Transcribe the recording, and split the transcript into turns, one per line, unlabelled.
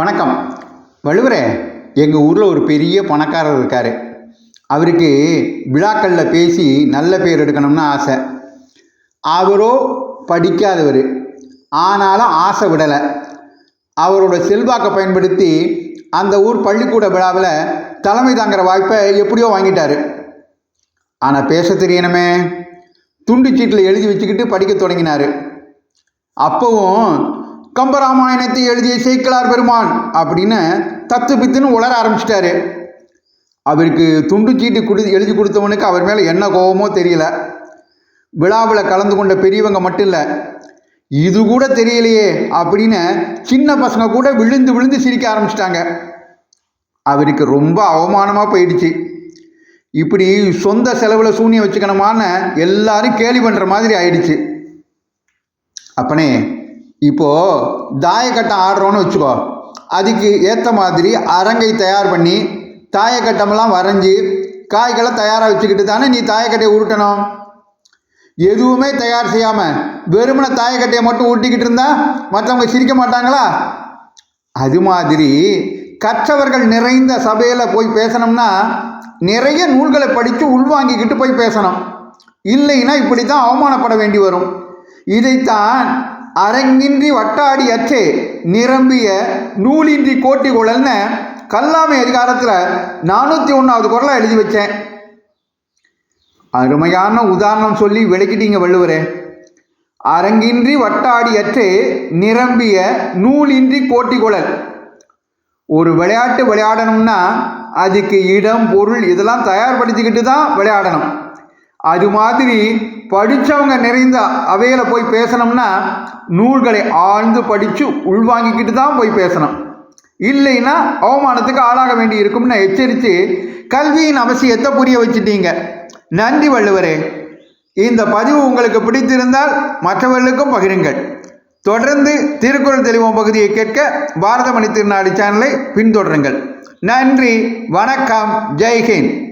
வணக்கம். வலுவரே எங்கள் ஊரில் ஒரு பெரிய பணக்காரர் இருக்கார். அவருக்கு விழாக்களில் பேசி நல்ல பேர் எடுக்கணும்னு ஆசை. அவரோ படிக்காதவர். ஆனாலும் ஆசை விடலை. அவரோட செல்வாக்கை பயன்படுத்தி அந்த ஊர் பள்ளிக்கூட விழாவில் தலைமை தாங்குற வாய்ப்பை எப்படியோ வாங்கிட்டார். ஆனால் பேச தெரியணுமே. துண்டு சீட்டில் எழுதி வச்சுக்கிட்டு படிக்க தொடங்கினார். அப்போவும் கம்பராமாயணத்தை எழுதிய சேக்கலார் பெருமான் அப்படின்னு தத்து பித்துன்னு உளர ஆரம்பிச்சிட்டாரு. அவருக்கு துண்டு சீட்டு கொடு எழுதி கொடுத்தவனுக்கு அவர் மேலே என்ன கோபமோ தெரியல. விழாவில் கலந்து கொண்ட பெரியவங்க மட்டும் இல்லை இது கூட தெரியலையே அப்படின்னு சின்ன பசங்க கூட விழுந்து விழுந்து சிரிக்க ஆரம்பிச்சிட்டாங்க. அவருக்கு ரொம்ப அவமானமாக போயிடுச்சு. இப்படி சொந்த செலவில் சூனியம் வச்சுக்கணுமான்னு எல்லாரும் கேலி பண்ணுற மாதிரி ஆயிடுச்சு. அப்பனே இப்போது தாயக்கட்டம் ஆடுறோன்னு வச்சுக்கோ அதுக்கு ஏற்ற மாதிரி அரங்கை தயார் பண்ணி தாயக்கட்டமெல்லாம் வரைஞ்சி காய்களை தயாராக வச்சுக்கிட்டு தானே நீ தாயக்கட்டையை உருட்டணும்? எதுவுமே தயார் செய்யாமல் வெறுமனை தாயக்கட்டையை மட்டும் ஊட்டிக்கிட்டு இருந்தா மற்றவங்க சிரிக்க மாட்டாங்களா? அது மாதிரி கற்றவர்கள் நிறைந்த சபையில் போய் பேசணும்னா நிறைய நூல்களை படித்து உள்வாங்கிக்கிட்டு போய் பேசணும். இல்லைன்னா இப்படி தான் அவமானப்பட வேண்டி வரும். இதைத்தான் அரங்கின்றி வட்டாடி அற்றே நிரம்பிய நூலின்றி கோட்டி குழல்னு கல்லாமை அதிகாரத்தில் நானூற்றி ஒன்றாவது குரலை எழுதி வச்சேன். அருமையான உதாரணம் சொல்லி விளக்கிட்டீங்க வள்ளுவரே. அரங்கின்றி வட்டாடி அற்றே நிரம்பிய நூலின்றி கோட்டி குழல். ஒரு விளையாட்டு விளையாடணும்னா அதுக்கு இடம் பொருள் இதெல்லாம் தயார்படுத்திக்கிட்டு தான் விளையாடணும். அது மாதிரி படித்தவங்க நிறைந்த அவையில் போய் பேசணும்னா நூல்களை ஆழ்ந்து படித்து உள்வாங்கிக்கிட்டு தான் போய் பேசணும். இல்லைன்னா அவமானத்துக்கு ஆளாக வேண்டி இருக்கும்னு எச்சரித்து கல்வியின் அவசியத்தை புரிய வச்சுட்டீங்க. நன்றி வள்ளுவரே. இந்த பதிவு உங்களுக்கு பிடித்திருந்தால் மற்றவர்களுக்கும் பகிருங்கள். தொடர்ந்து திருக்குறள் தெளிவோம் பகுதியை கேட்க பாரதமணி திருநாடு சேனலை பின்தொடருங்கள். நன்றி வணக்கம் ஜெய்ஹிந்த்.